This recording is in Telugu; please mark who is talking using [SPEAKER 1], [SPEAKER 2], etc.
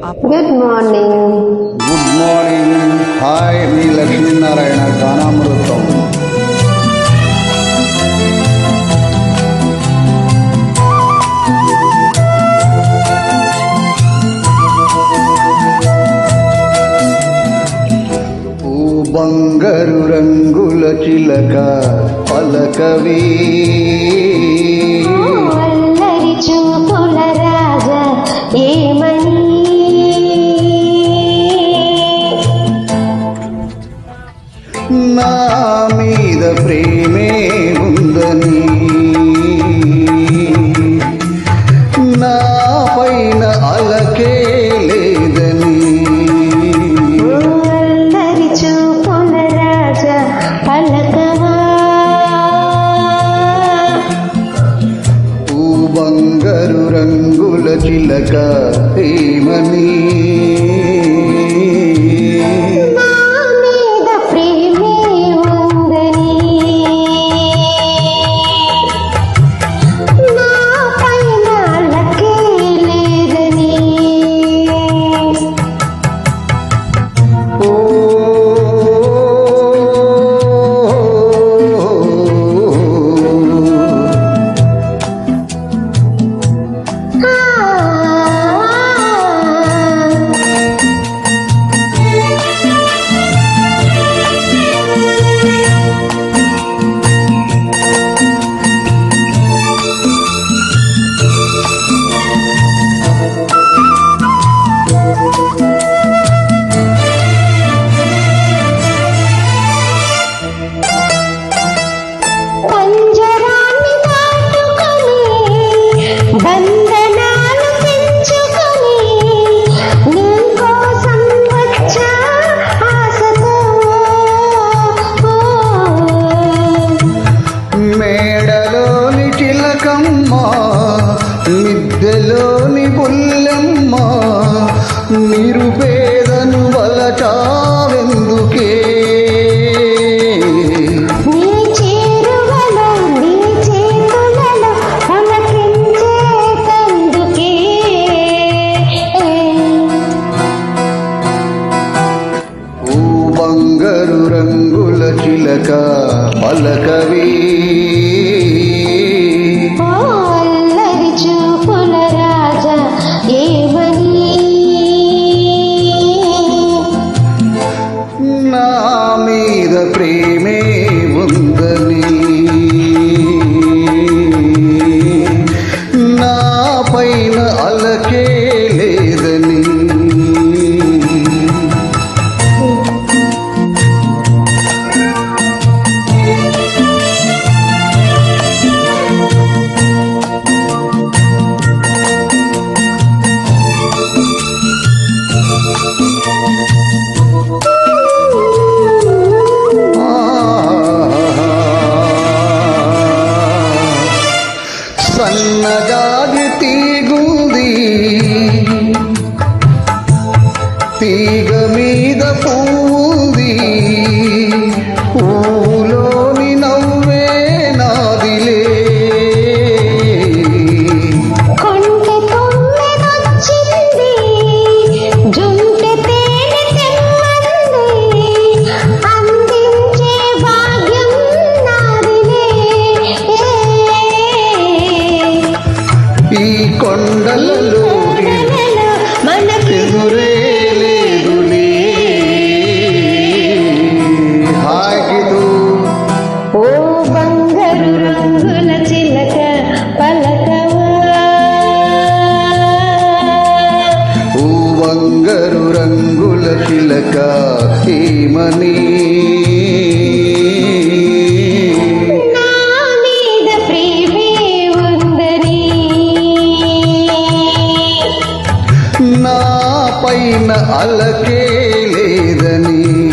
[SPEAKER 1] good morning
[SPEAKER 2] good morning hi మీ లక్ష్మీనారాయణ గానామృతం ఓ బంగారు రంగుల చిలక పలకవీ నా మీద ప్రేమే ఉందని. నా పైన అలకే లేదని.
[SPEAKER 1] చూపుల రాజా పలకవా?
[SPEAKER 2] బంగారు రంగుల చిలక ఏమని చిలకమ్మ మిద్దెలోని బుల్లెమ్మ నిరుపేదను ఓ బంగారు రంగుల చిలక పలకవీ.
[SPEAKER 1] చిలక
[SPEAKER 2] ఏమని? నా పైన అలకే లేదని.